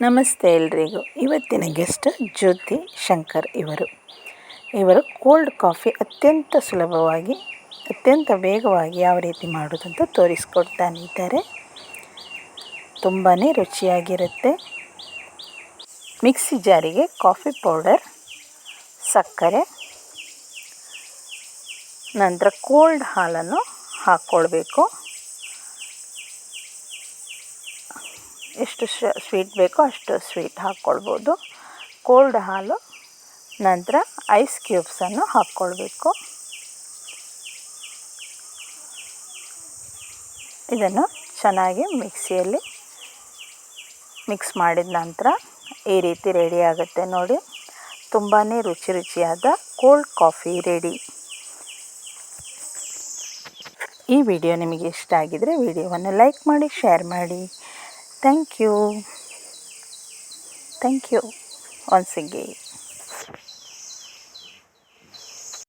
ನಮಸ್ತೆ ಎಲ್ರಿಗೂ. ಇವತ್ತಿನ ಗೆಸ್ಟ್ ಜ್ಯೋತಿ ಶಂಕರ್ ಇವರು. ಇವರು ಕೋಲ್ಡ್ ಕಾಫಿ ಅತ್ಯಂತ ಸುಲಭವಾಗಿ, ಅತ್ಯಂತ ವೇಗವಾಗಿ ಯಾವ ರೀತಿ ಮಾಡೋದಂತ ತೋರಿಸ್ಕೊಡ್ತಾನಿದ್ದಾರೆ. ತುಂಬಾ ರುಚಿಯಾಗಿರುತ್ತೆ. ಮಿಕ್ಸಿ ಜಾರಿಗೆ ಕಾಫಿ ಪೌಡರ್ ಸಕ್ಕರೆ, ನಂತರ ಕೋಲ್ಡ್ ಹಾಲನ್ನು ಹಾಕ್ಕೊಳ್ಬೇಕು ಎಷ್ಟು ಸ್ವೀಟ್ ಬೇಕೋ ಅಷ್ಟು ಸ್ವೀಟ್ ಹಾಕ್ಕೊಳ್ಬೋದು. ಕೋಲ್ಡ್ ಹಾಲು, ನಂತರ ಐಸ್ ಕ್ಯೂಬ್ಸನ್ನು ಹಾಕ್ಕೊಳ್ಬೇಕು. ಇದನ್ನು ಚೆನ್ನಾಗಿ ಮಿಕ್ಸಿಯಲ್ಲಿ ಮಿಕ್ಸ್ ಮಾಡಿದ ನಂತರ ಈ ರೀತಿ ರೆಡಿ ಆಗುತ್ತೆ ನೋಡಿ. ತುಂಬಾ ರುಚಿ ರುಚಿಯಾದ ಕೋಲ್ಡ್ ಕಾಫಿ ರೆಡಿ. ಈ ವಿಡಿಯೋ ನಿಮಗೆ ಇಷ್ಟ ಆಗಿದರೆ ವಿಡಿಯೋವನ್ನು ಲೈಕ್ ಮಾಡಿ, ಶೇರ್ ಮಾಡಿ. Thank you. Thank you once again.